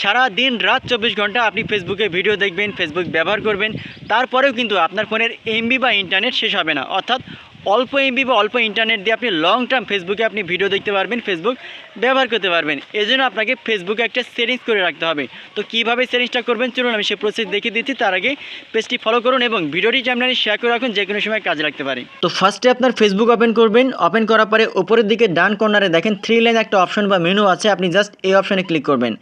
সারা দিন রাত চব্বিশ ঘণ্টা আপনি ফেসবুকে ভিডিও দেখবেন ফেসবুক ব্যবহার করবেন, তারপরেও কিন্তু আপনার ফোনের এমবি বা ইন্টারনেট শেষ হবে না। অর্থাৎ অল্প এমবি বা অল্প ইন্টারনেট দিয়ে আপনি লং টার্ম ফেসবুকে আপনি ভিডিও দেখতে পারবেন ফেসবুক ব্যবহার করতে পারবেন। এই জন্য আপনাকে ফেসবুকে একটা সেটিংস করে রাখতে হবে। তো কীভাবে সেটিংসটা করবেন? চলুন আমি সে প্রসেস দেখিয়ে দিচ্ছি। তার আগে পেজটি ফলো করুন এবং ভিডিওটি টাইমলাইনে শেয়ার করে রাখুন, যে কোনো সময় কাজে লাগতে পারে। তো ফার্স্টে আপনার ফেসবুক ওপেন করবেন। ওপেন করার পরে উপরের দিকে ডান কর্নারে দেখেন থ্রি লাইন একটা অপশন বা মেনু আছে। আপনি জাস্ট এই অপশনে ক্লিক করবেন।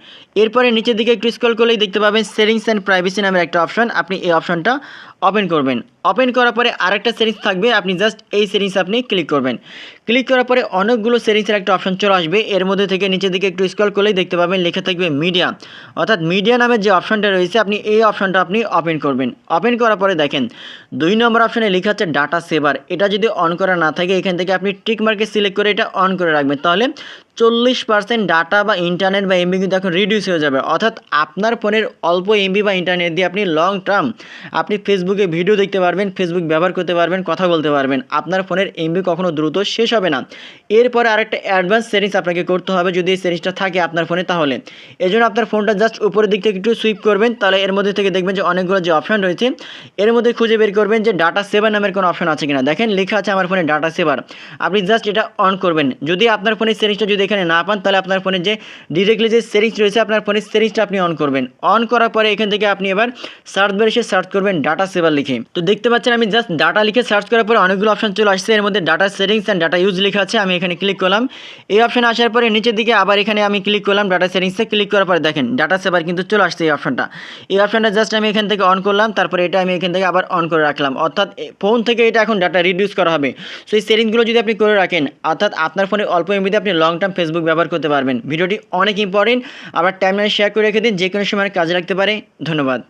এরপরে নিচের দিকে একটু স্ক্রল করলেই দেখতে পাবেন সেটিংস অ্যান্ড প্রাইভেসি নামের একটা অপশন আপনি এই অপশনটা ওপেন করবেন। ওপেন করার পরে আরেকটা সেটিংস থাকবে, আপনি জাস্ট এই সেটিংস আপনি ক্লিক করবেন। ক্লিক করার পরে অনেকগুলো সেটিংসের একটা অপশন চলে আসবে। এর মধ্যে থেকে নিচের দিকে একটু স্ক্রল করলেই দেখতে পাবেন, লেখা থাকবে মিডিয়া অর্থাৎ মিডিয়া নামের যে অপশনটা রয়েছে, আপনি এই অপশনটা আপনি ওপেন করবেন। ওপেন করার পরে দেখেন, দুই নম্বর অপশনে লেখা আছে ডাটা সেভার এটা যদি অন করা না থাকে, এখান থেকে আপনি টিক মার্কে সিলেক্ট করে এটা অন করে রাখবেন। তাহলে চল্লিশ পার্সেন্ট ডাটা বা ইন্টারনেট বা এমবি কিন্তু এখন রিডিউস হয়ে যাবে। অর্থাৎ আপনার ফোনের অল্প এমবি বা ইন্টারনেট দিয়ে আপনি লং টার্ম আপনি ফেসবুকে ভিডিও দেখতে পারবেন ফেসবুক ব্যবহার করতে পারবেন, কথা বলতে পারবেন। আপনার ফোনের এমবি কখনো দ্রুত শেষ হবে না। এরপরে আরেকটা অ্যাডভান্স সেটিংস আপনাকে করতে হবে। যদি এই সেটিংসটা থাকে আপনার ফোনে তাহলে। এই জন্য আপনার ফোনটা জাস্ট উপরের দিক থেকে একটু সুইপ করবেন। তাহলে এর মধ্যে থেকে দেখবেন যে অনেকগুলো যে অপশন রয়েছে, এর মধ্যে খুঁজে বের করবেন যে ডাটা সেভার নামের কোনো অপশন আছে কিনা। দেখেন লেখা আছে আমার ফোনে ডাটা সেভার আপনি জাস্ট এটা অন করবেন। যদি আপনার ফোনের সেটিংসটা যদি এখানে না পান, তাহলে আপনার ফোনে যে ডিরেক্টলি যে সেটিংস রয়েছে, আপনার ফোনের সেটিংসটা আপনি অন করবেন। অন করার পরে এখান থেকে আপনি এবার সার্চ বার এসে সার্চ করবেন ডাটা সেভার লিখে। তো দেখতে পাচ্ছেন, আমি জাস্ট ডাটা লিখে সার্চ করার পরে অনেকগুলো অপশন চলে আসছে। এর মধ্যে data settings and data use লেখা আছে, আমি এখানে ক্লিক করলাম। এই অপশন আসার পরে নিচের দিকে আবার এখানে আমি ক্লিক করলাম ডাটা সেটিংসে ক্লিক করার পরে দেখেন ডাটা সেভার কিন্তু চলে আসছে এই অপশনটা এই অপশনটা জাস্ট আমি এখান থেকে অন করলাম, তারপরে এটা আমি এখান থেকে আবার অন করে রাখলাম। অর্থাৎ ফোন থেকে এটা এখন ডাটা রিডিউস করা হবে। সো এই সেটিংসগুলো যদি আপনি করে রাখেন, অর্থাৎ আপনার ফোনে অল্প এমবিতে আপনি লং টার্ম ফেসবুক ব্যবহার করতে পারবেন। ভিডিওটি অনেক ইম্পর্টেন্ট আবার টাইমলাইন শেয়ার করে রেখে দিন যে কোনো সময় কাজে লাগতে পারে। ধন্যবাদ।